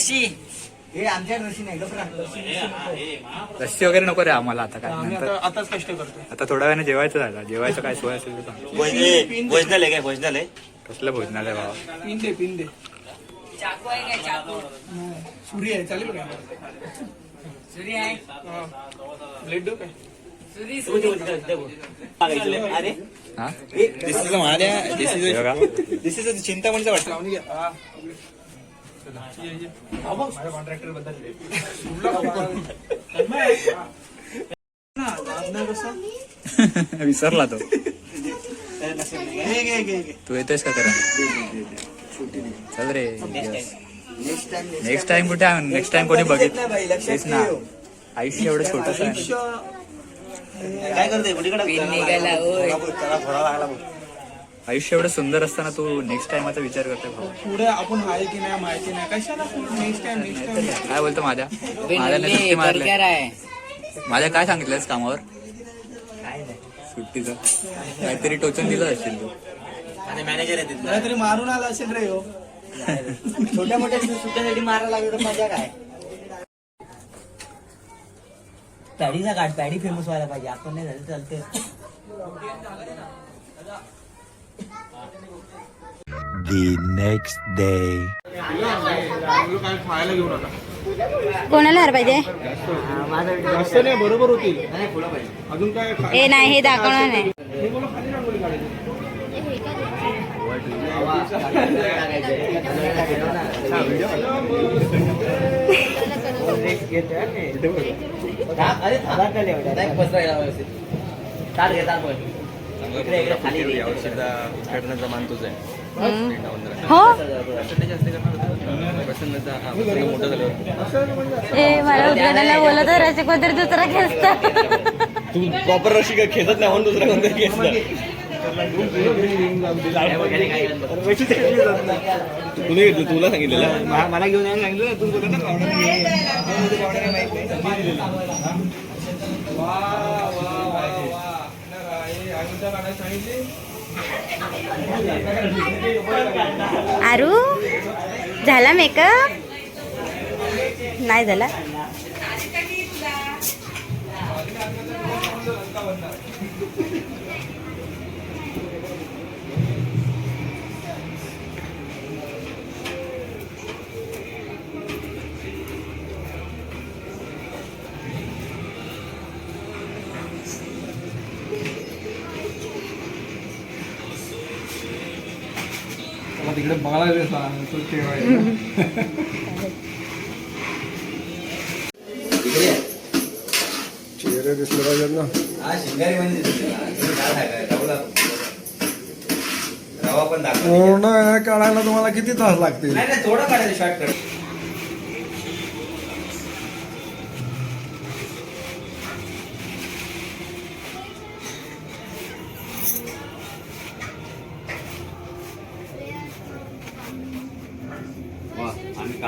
जरा हे आमच्या रशी नाही रस्सी वगैरे नको रे आम्हाला आता काय नंतर आताच कष्ट करतो आता थोड्या वेळाने जेवायचं झालं. जेवायचं काय सोय असेल तर सांग. भोजनालय काय भोजनालय? कसलं भोजनालय बाबा? पिन दे पिन दे सुरी आहे चालेल का ब्लेड देऊ काय? अरे? हा? दिस इज माझ्या दिस इज हे बघा. दिस इज चिंतामणचं वाटतं. लावून घ्या हा. माझ्या कॉन्ट्रॅक्टरबद्दल विसरला तो. तू येतोयस का करा चल रे नेक्स्ट टाइम नेक्स्ट टाइम कुठे नेक्स्ट टाइम कोणी बघित बाई, लक्षात तेच ना. आयुष्य एवढं छोटस आहे. काय करते आयुष्य एवढं सुंदर असताना तू नेक्स्ट टाइमचा विचार करतोय भाऊ. पुढे आपण आहे की नाही माहिती नाही कशाला नेक्स्ट टाइम नेक्स्ट टाइम काय बोलतो माझ्या? माझ्या सुट्टी मारल्या माझ्या काय सांगितलंस कामावर? सुट्टीचं. काहीतरी टोचन दिलं असेल तू. आणि मॅनेजर आहे तिथला. मला तरी मारून आला असेल रे हो. छोट्या मोठ्या सुट्ट्यासाठी मारायला लागलं तर मजा काय? पॅडीचा काढ पॅडी फेमस व्हायला पाहिजे. आपण नाही झालं चालते the next day. कोणाला हर पाहिजे जास्त नाही बरोबर होतील अजून काय ए नाही हे दाखवणार नाही हे बोला खाली मान तुझा आहे. हो? मोठं झालं ए मला उद्घाटनाला बोलत तर असे कोणतरी दुसरा खेचत. तू प्रॉपर रशी काय खेचत नाही म्हणून दुसरा कोणतरी खेचला तुला घेतलं तुला सांगितलेलं. मला घेऊन यायला सांगितलं ना, तू बोलत ना. वा, वा, वा, सांगितली. आरू झाला मेकअप नाही झाला? तिकडे बघायला सांग तो ठेवायला चेहरे दिसले पाहिजेत ना. हा शिंगारी म्हणजे तुम्ही काय सांगाय रवा रवा पण दाखव पूर्ण काढायला तुम्हाला किती तास लागतील? नाही नाही थोडं काढायचं शॉर्टकट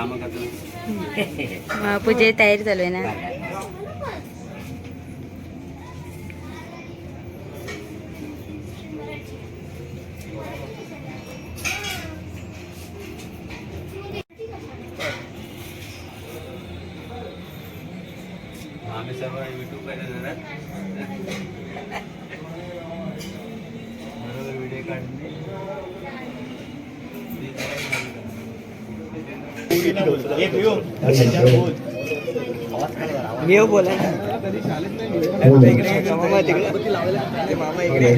काम करतो पूजेची तयारी चालू आहे ना? आम्ही सर्व युट्यूब बरोबर व्हिडिओ काढणे मी बोला. मामा तिकडे ते मामा इकडे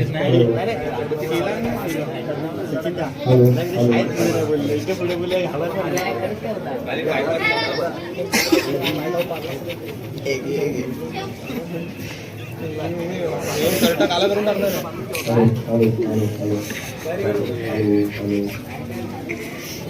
करून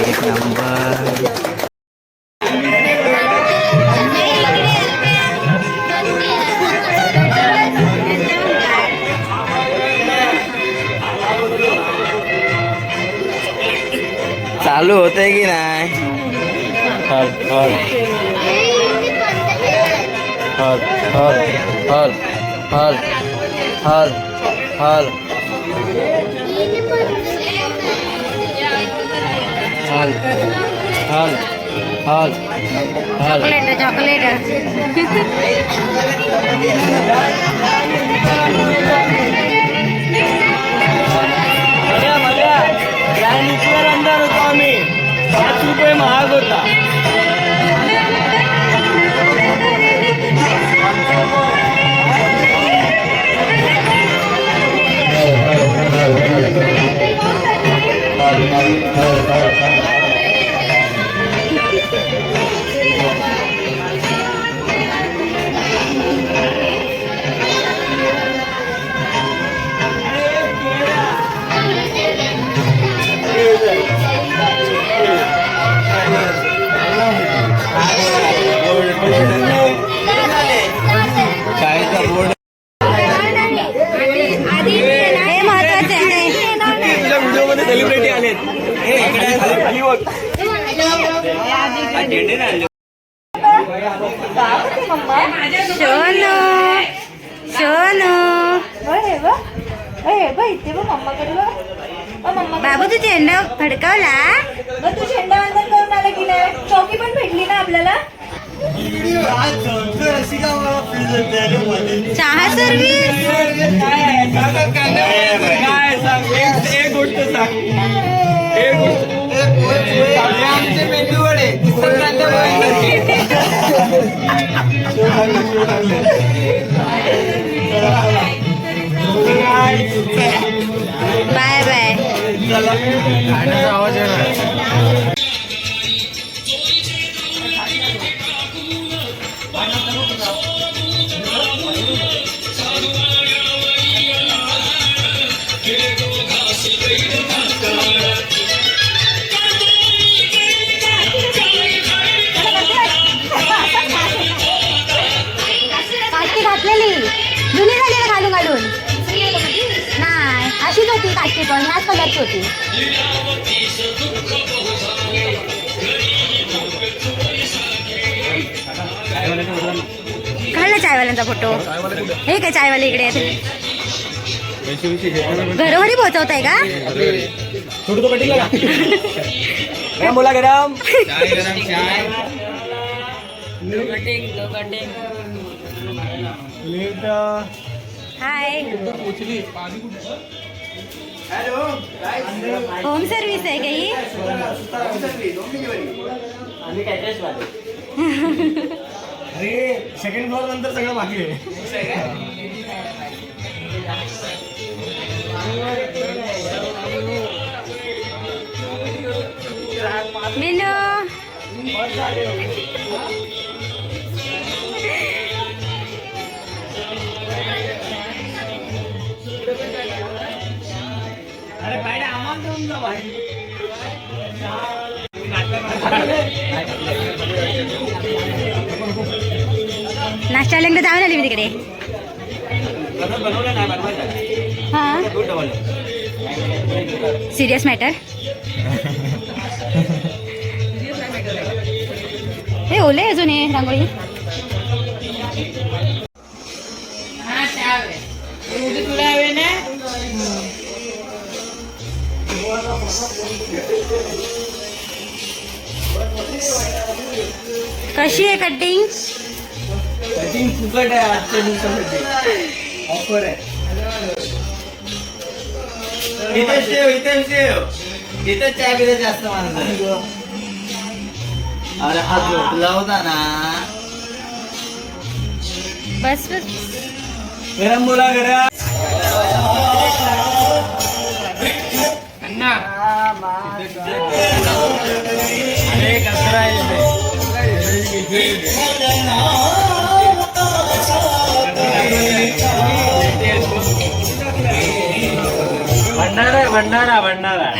एक नंबर चालू होतंय की नाही हल हल हल हल हल हल। हल हल हल हल। चॉकलेट अंदर होतो आम्ही. पाच रुपये महाग होता. बाबू तू झेंडा भडकावला? तू झेंडा वंदन करून आला की नाही? चौकी पण भेटली ना आपल्याला? चहा सर्विस एक गोष्ट सांग. एक गोष्ट होती. घाल ना चायवाल्यांचा फोटो. हे काय चायवाले इकडे आहेत? घरोघरी पोहोचवताय का? गरम बोला गरम. हाय होम सर्व्हिस आहे काही आम्ही कॅटरेस वाले. अरे सेकंड फ्लोअर नंतर सगळं बाकी आहे. मेनू? नाश्ता लग्न जाऊन आली मी तिकडे. बनवलं हा? सिरियस मॅटर हे ओले अजून हे रांगोळी. तुला कशी आहे कटिंग कटिंग फुकट आहे आजच्या दिवसामध्ये. ऑफर आहे. इथे शेव इथे शेव इथे चहा पिता जास्त माणसं अरे हा झोपला होता ना. बस बस. गरम बोला गरम. अरे कचरा आहे வண்ணாரா வண்ணாரா வண்ணாரா.